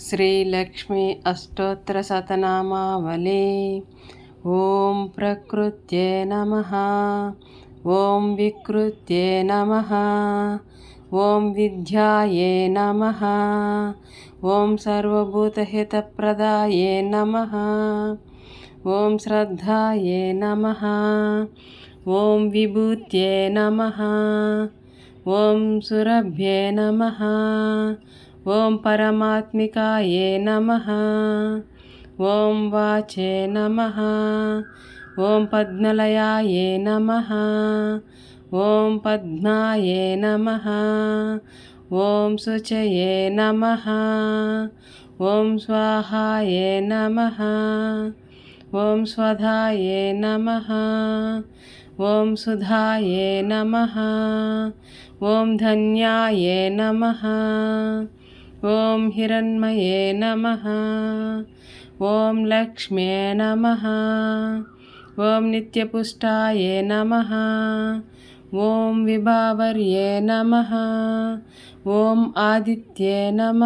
श्रीलक्ष्मी अष्टोत्तरशतनामावली। ॐ प्रकृत्ये नमः। ॐ विकृत्ये नमः। ॐ विद्याये नमः। ॐ सर्वभूतहितप्रदाये नमः। ॐ श्रद्धाये नमः। ॐ विभूत्ये नमः। ॐ सुरभ्ये नमः। ॐ परमात्मिकाये नमः। ॐ वाचे नमः। ॐ पद्मलयाये नमः। ॐ पद्माये नमः। ॐ शुचये नमः। ॐ स्वाहाये नमः। ॐ स्वधाये नमः। ॐ सुधाये नमः। ॐ धन्याये नमः। ఓం హిరణ్మయే నమ. ఓం లక్ష్మ్యే నమ. ఓం నిత్యపుష్టాయ నమ. ఓం విభావర్యే నమ. ఓం ఆదిత్యే నమ.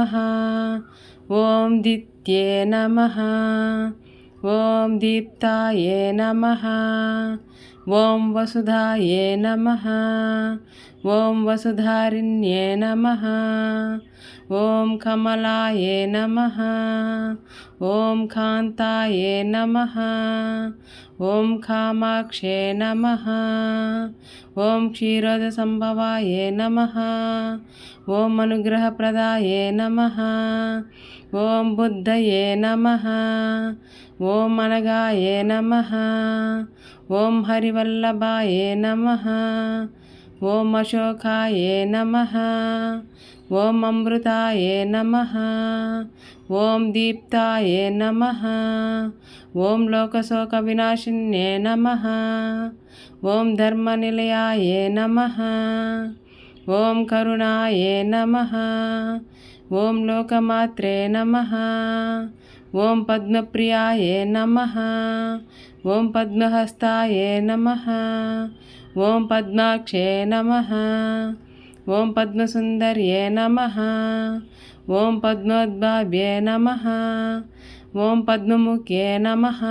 ఓం దిత్యే నమ. ఓం దీప్తాయ నమ. ఓం వసుధాయ నమ. ఓం వసుధారిణ్యే నమ. ఓం కమలాయే నమ. ఓం కాంతాయే నమ. ఓం కామాక్షే నమ. ఓం క్షీరోద సంభవాయే నమ. ఓం అనుగ్రహప్రదాయే నమ. ఓం బుద్ధయే నమ. ఓం అనగాయే నమ. ఓం హరివల్లభాయే నమ. नमः ॐ अशोकाये नमः ॐ अमृताये नमः ॐ दीप्ताये नमः ॐ लोकशोकविनाशिन्ये नमः ॐ धर्मनिलयाये नमः ॐ करुणाये नमः ॐ लोकमात्रे नमः ॐ पद्मप्रियाये नमः ॐ पद्महस्ताये नमः ॐ पद्माक्षे नमः ॐ पद्मसुन्दर्ये नमः ॐ पद्मोद्भाव्ये नमः ॐ पद्ममुख्ये नमः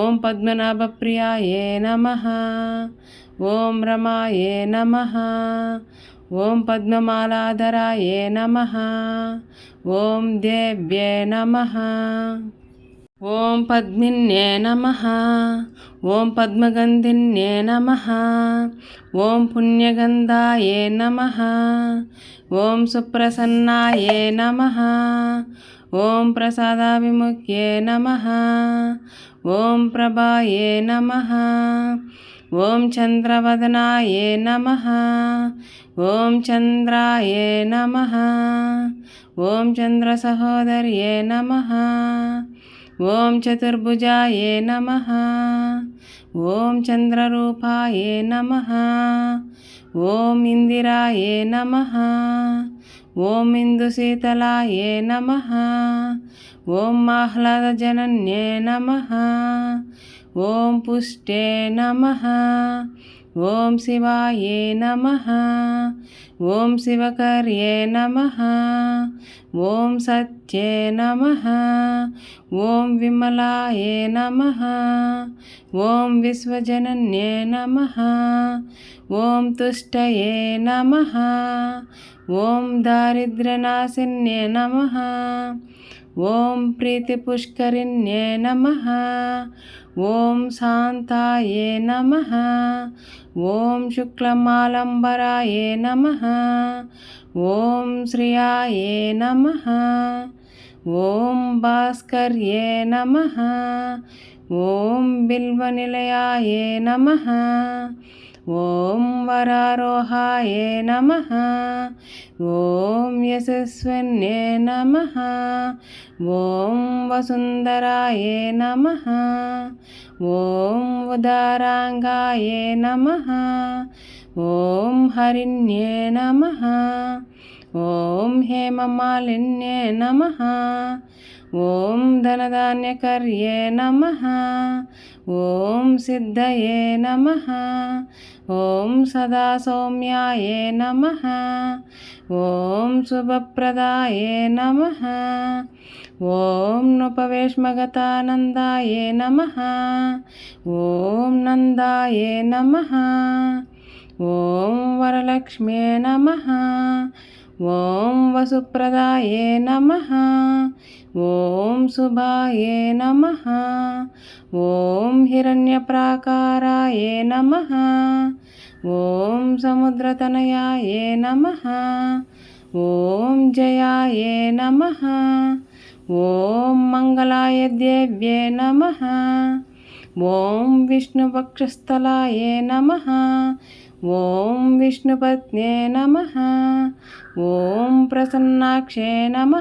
ॐ पद्मनाभप्रियाये नमः ॐ रमाये नमः ॐ पद्ममालाधराये नमः ॐ देव्ये नमः ఓం పద్మిన్నే నమ. ఓం పద్మగంధిన్నే నమ. ఓం పుణ్యగంధాయే నమ. ఓం సుప్రసన్నాయే నమ. ఓం ప్రసాదాభిముఖ్యే నమ. ఓం ప్రభాయే నమ. ఓం చంద్రవదనాయే నమ. ఓం చంద్రాయే నమ. ఓం చంద్రసహోదర్యే నమ. ఓం చతుర్భుజాయే నమ. ఓం చంద్రరూపాయే నమ. ఓం ఇందిరాయే నమ. ఓం ఇందుశీతలాయే నమ. ఓం ఆహ్లాదజనన్యే నమ. ఓం పుష్టే నమ. ఓం శివాయే నమ. ఓం శివకర్యే నమ. ఓం సత్యే నమ. ఓం విమలాయే నమ. ఓం విశ్వజనన్యే నమ. ఓం తుష్టయే నమ. ఓం దారిద్ర్యనాశిన్యే నమ. ఓం ప్రీతిపుష్కరిణ్యే నమ. ఓం శాంతాయే నమ. ఓం శుక్లమాలంబరాయే నమ. ఓం శ్రియాయే నమ. ఓం భాస్కర్యే నమ. ఓం బిల్వనిలయాయే నమ. ఓం వరారోహాయ నమ. ఓం యశస్వన్యే నమ. ఓం వసుందరాయ నమ. ఓం ఉదారాంగాయ నమ. ఓం హరిణ్యే నమ. ఓం హేమమాలిన్యే నమ. ఓం ధనధాన్యకర్యే నమ. ఓం సిద్ధయే నమ. ఓం సదా సౌమ్యాయ నమ. ఓం శుభప్రదాయ నమ. ఓం నృపవేష్మగతానందాయ నమ. ఓం నందాయ నమ. ఓం వరలక్ష్మ్యే నమ. ఓం వసుప్రదాయే నమ. ఓం శుభాయే నమ. ఓం హిరణ్యప్రాకారాయ నమ. ఓం సముద్రతనయాయ నమ. ఓం జయాయ నమ. ఓం మంగళాయ దేవ్యే నమ. ఓం విష్ణువక్షస్థలాయ నమ. ఓం విష్ణుపత్నే నమ. ఓం ప్రసన్నాక్షే నమ.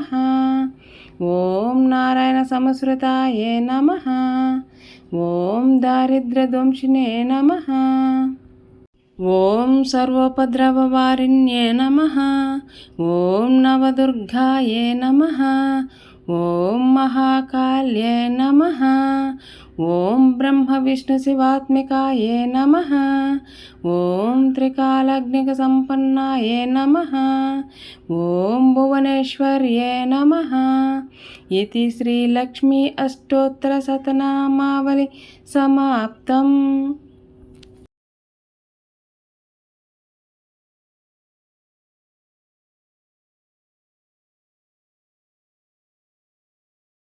ఓం నారాయణ సమశ్రుతాయే నమ. ఓం దారిద్ర్యధ్వంసినే నమ. ఓం సర్వోపద్రవవారిణ్యే నమ. ఓం నవదుర్గాయే నమ. ఓం మహాకాళ్యే నమ. ఓం బ్రహ్మ విష్ణు శివాత్మికాయే నమ. ఓం త్రికాలగ్నిక సంపన్నాయే నమ. ఓం భువనేశ్వర్యే నమ. ఇది శ్రీలక్ష్మీ అష్టోత్తర సతనామావళి సమాప్తం.